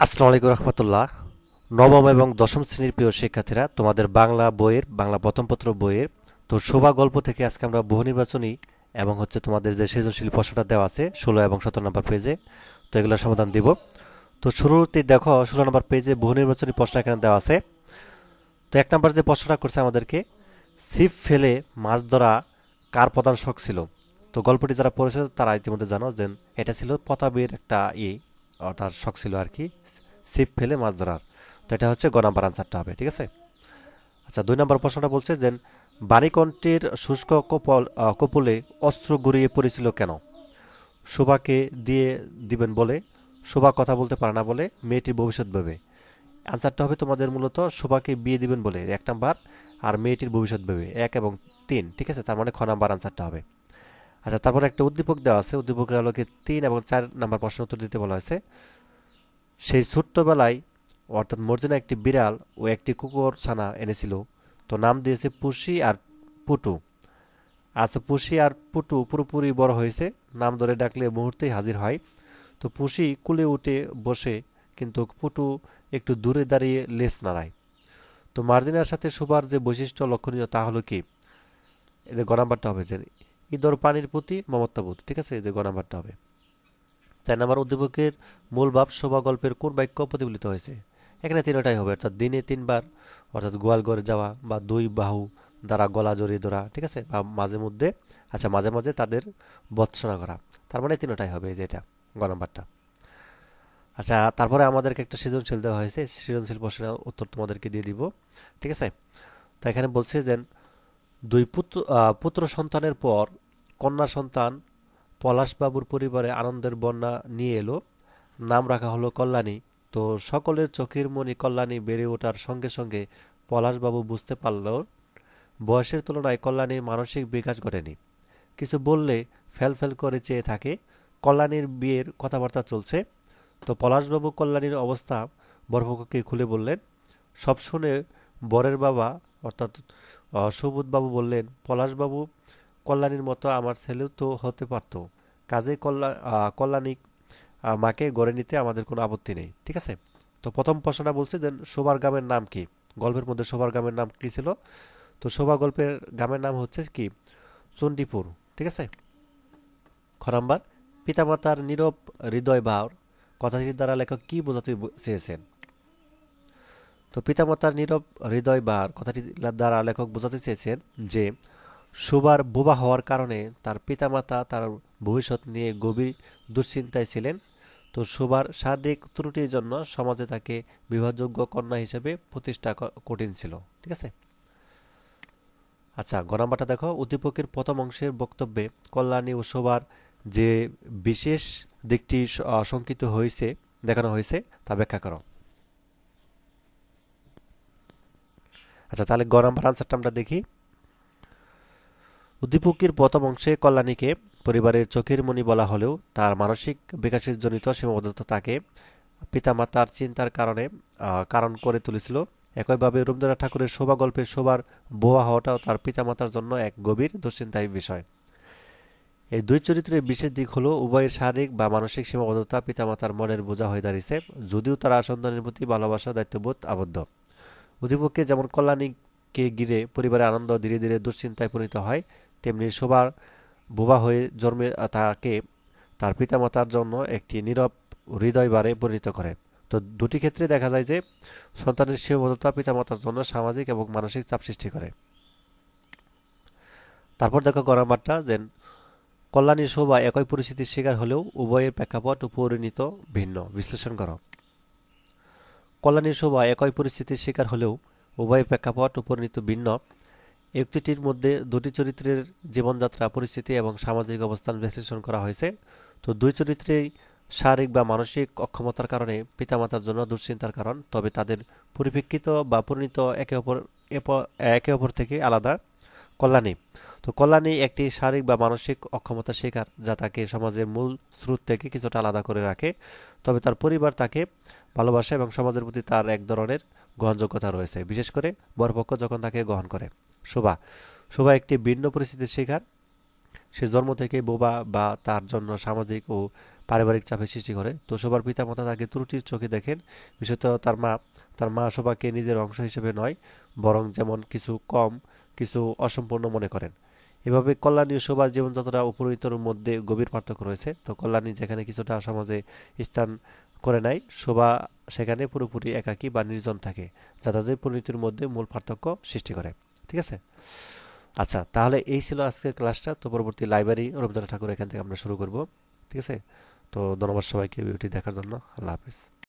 আসসালামু আলাইকুম রহমতুল্লাহ। নবম এবং দশম শ্রেণির প্রিয় শিক্ষার্থীরা, তোমাদের বাংলা বইয়ের, বাংলা প্রথম পত্র বইয়ের, তো শোভা গল্প থেকে আজকে আমরা বহু নির্বাচনী এবং হচ্ছে তোমাদের যে সৃজনশীল প্রশ্নটা দেওয়া আছে, ষোলো এবং সতেরো নম্বর পেজে, তো এগুলোর সমাধান দিব। তো শুরুতেই দেখো, ষোলো নম্বর পেজে বহু নির্বাচনী প্রশ্ন এখানে দেওয়া আছে। তো এক নম্বর যে প্রশ্নটা করছে আমাদেরকে, ছিপ ফেলে মাছ ধরা কার প্রধান শখ ছিল? তো গল্পটি যারা পড়েছে তারা ইতিমধ্যে জানো যে এটা ছিল প্রতাপের একটা ই তার শখ ছিল আর কি ছিপ ফেলে মাছ ধরার। তো এটা হচ্ছে গ নাম্বার আনসারটা হবে, ঠিক আছে? আচ্ছা দুই নম্বর প্রশ্নটা বলছে যে, বাণীকণ্ঠের শুষ্ক কপল কপলে অস্ত্র গড়িয়ে পড়েছিল কেন? শোভাকে দিয়ে দিবেন বলে, শোভা কথা বলতে পারে না বলে মেয়েটির ভবিষ্যৎ ভেবে। আনসারটা হবে তোমাদের মূলত শোভাকে বিয়ে দিবেন বলে, এক নাম্বার, আর মেয়েটির ভবিষ্যৎ ভেবে, এক এবং তিন, ঠিক আছে? তার মানে খ নাম্বার আনসারটা হবে। আচ্ছা তারপর একটা উদ্দীপক দেওয়া আছে। উদ্দীপকের আলোকে তিন এবং চার নাম্বার প্রশ্ন উত্তর দিতে বলা হয়েছে। সেই ছোট্টবেলায়, অর্থাৎ মর্জিনা একটি বিড়াল ও একটি কুকুর ছানা এনেছিল। তো নাম দিয়েছে পুষি আর পুটু। আচ্ছা পুষি আর পুটু পুরোপুরি বড় হয়েছে। নাম ধরে ডাকলে মুহূর্তেই হাজির হয়। তো পুষি কুলে উঠে বসে, কিন্তু পুটু একটু দূরে দাঁড়িয়ে লেস নাড়ায়। তো মার্জিনার সাথে শোভার যে বৈশিষ্ট্য লক্ষণীয় তা হলো কি? এদের যে গ নাম্বারটা হবে যে ইদর পানির প্রতি মমত্ববোধ, ঠিক আছে? যে গ নাম্বারটা হবে। চার নাম্বার উদ্দীপকের মূল ভাব শোভা গল্পের কোন বাক্য প্রতিফলিত হয়েছে? এখানে তিনটাই হবে, অর্থাৎ দিনে তিনবার, অর্থাৎ গোয়াল ঘরে যাওয়া বা দুই বাহু দ্বারা গলা জড়িয়ে ধরা, ঠিক আছে? বা মাঝে মধ্যে আচ্ছা মাঝে মাঝে তাদের বৎসনা করা। তার মানে তিনটাই হবে যে এটা, গ নাম্বারটা। আচ্ছা তারপরে আমাদেরকে একটা সৃজনশীল দেওয়া হয়েছে, সৃজনশীল প্রশ্নের উত্তর তোমাদেরকে দিয়ে দিব, ঠিক আছে? তো এখানে বলছে যে দুই পুত্র পুত্র সন্তানের পর কন্যা সন্তান পলাশবাবুর পরিবারে আনন্দের বন্যা নিয়ে এলো। নাম রাখা হলো কল্যাণী। তো সকলের চোখের মণি কল্যাণী বেড়ে ওঠার সঙ্গে সঙ্গে পলাশবাবু বুঝতে পারল, বয়সের তুলনায় কল্যাণীর মানসিক বিকাশ ঘটেনি। কিছু বললে ফেল ফেল করে চেয়ে থাকে, কল্যাণীর বিয়ের কথাবার্তা চলছে। তো পলাশবাবু কল্যাণীর অবস্থা বরপক্ষকে খুলে বললেন, সব শুনে বরের বাবা, অর্থাৎ সুবোধবাবু বললেন পলাশবাবু কল্যাণীর মতো আমার ছেলেও তো হতে পারত। কাজেই কল্যাণ আহ, কল্যাণী মাকে গড়ে নিতে আমাদের কোনো আপত্তি নেই। ঠিক আছে? তো প্রথম প্রশ্নটা বলছে যে শোভার গ্রামের নাম কি? গল্পের মধ্যে শোভার গ্রামের নাম কি ছিল? তো শোভা গল্পের গ্রামের নাম হচ্ছে কি? চণ্ডীপুর। ঠিক আছে? খ নাম্বার পিতামাতার নীরব হৃদয় ভার কথাটির দ্বারা লেখক কি বোঝাতে চেয়েছেন? তো পিতামাতার নীরব হৃদয় বার কথাটি দ্বারা লেখক বোঝাতে চেয়েছেন যে সুবার বোবা হওয়ার কারণে তার পিতামাতা তার ভবিষ্যৎ নিয়ে গভীর দুশ্চিন্তায় ছিলেন। তো সুবার শারীরিক ত্রুটির জন্য সমাজে তাকে বিবাহযোগ্য কন্যা হিসেবে প্রতিষ্ঠা কঠিন ছিল। ঠিক আছে? আচ্ছা গণাম্বারটা দেখো। উদ্দীপকের প্রথম অংশের বক্তব্যে কল্যাণী ও শোভার যে বিশেষ দিকটি শঙ্কিত হয়েছে দেখানো হয়েছে তা ব্যাখ্যা করো। আচ্ছা তাহলে গ নাম্বার আনসারটা আমরা দেখি। উদ্দীপকের প্রথম অংশে কল্যাণীকে পরিবারের চোখের মণি বলা হলেও তার মানসিক বিকাশের জনিত সীমাবদ্ধতা তাকে পিতামাতার চিন্তার কারণে কারণ করে তুলেছিল। একইভাবে রবীন্দ্রনাথ ঠাকুরের শোভা গল্পে শোভার বোয়া হওয়াটাও তার পিতামাতার জন্য এক গভীর দুশ্চিন্তায় বিষয়। এই দুই চরিত্রের বিশেষ দিক হলো, উভয়ের শারীরিক বা মানসিক সীমাবদ্ধতা পিতামাতার মনের বোঝা হয়ে দাঁড়িয়েছে, যদিও তারা সন্তানের প্রতি ভালোবাসা দায়িত্ববোধ আবদ্ধ। উদ্দীপককে যেমন কল্যাণীকে ঘিরে পরিবারের আনন্দ ধীরে ধীরে দুশ্চিন্তায় পরিণত হয়, তেমনি শোভার বোবা হয়ে জন্মে তাকে তার পিতামাতার জন্য একটি নীরব হৃদয়বারে পরিণত করে। তো দুটি ক্ষেত্রে দেখা যায় যে, সন্তানের সীমাবদ্ধতা পিতামাতার জন্য সামাজিক এবং মানসিক চাপ সৃষ্টি করে। তারপর দেখো গণামারটা যে কল্যাণী শোভা একই পরিস্থিতির শিকার হলেও উভয়ের প্রেক্ষাপট ও পরিণত ভিন্ন। বিশ্লেষণ করো। কল্যাণী শোভা একই পরিস্থিতির শিকার হলেও উভয় প্রেক্ষাপট পরিণত ভিন্ন। একটিটির মধ্যে দুটি চরিত্রের জীবনযাত্রা, পরিস্থিতি এবং সামাজিক অবস্থান বিশ্লেষণ করা হয়েছে। তো দুই চরিত্রেই শারীরিক বা মানসিক অক্ষমতার কারণে পিতামাতার জন্য দুশ্চিন্তার কারণ, তবে তাদের পরিপ্রেক্ষিত বা পরিণত একে অপর একে অপর থেকে আলাদা। কল্যাণী তো কল্যাণী একটি শারীরিক বা মানসিক অক্ষমতার শিকার, যা তাকে সমাজের মূল স্রোত থেকে কিছুটা আলাদা করে রাখে। তবে তার পরিবার তাকে ভালোবাসে এবং সমাজের প্রতি তার এক ধরনের গ্রহণযোগ্যতা রয়েছে। বিশেষ করে বরপক্ষ যখন তাকে গ্রহণ করে। শোভা শোভা একটি ভিন্ন পরিস্থিতির শিকার। সে জন্ম থেকে বোবা বা তার জন্য সামাজিক ও পারিবারিক চাপের সৃষ্টি করে। তো শোভার পিতামাতা তাকে ত্রুটির চোখে দেখেন। বিশেষত তার মা তার মা শোভাকে নিজের অংশ হিসেবে নয়, বরং যেমন কিছু কম, কিছু অসম্পূর্ণ মনে করেন। এভাবে কল্যাণী ও শোভার জীবনযাত্রা উপরিতর মধ্যে গভীর পার্থক্য রয়েছে, তো কল্যাণী যেখানে কিছুটা সমাজে স্থান করে নেয় শোভা সেখানে পুরোপুরি একাকী বা নির্জন থাকে যা তাদের পরিণতির মধ্যে মূল পার্থক্য সৃষ্টি করে। ঠিক আছে? আচ্ছা তাহলে এই ছিল আজকের ক্লাসটা। তো পরবর্তী লাইব্রেরি, রবীন্দ্রনাথ ঠাকুর এখান থেকে আমরা শুরু করব। ঠিক আছে? তো ধন্যবাদ সবাইকে ভিডিওটি দেখার জন্য। আল্লাহ হাফিজ।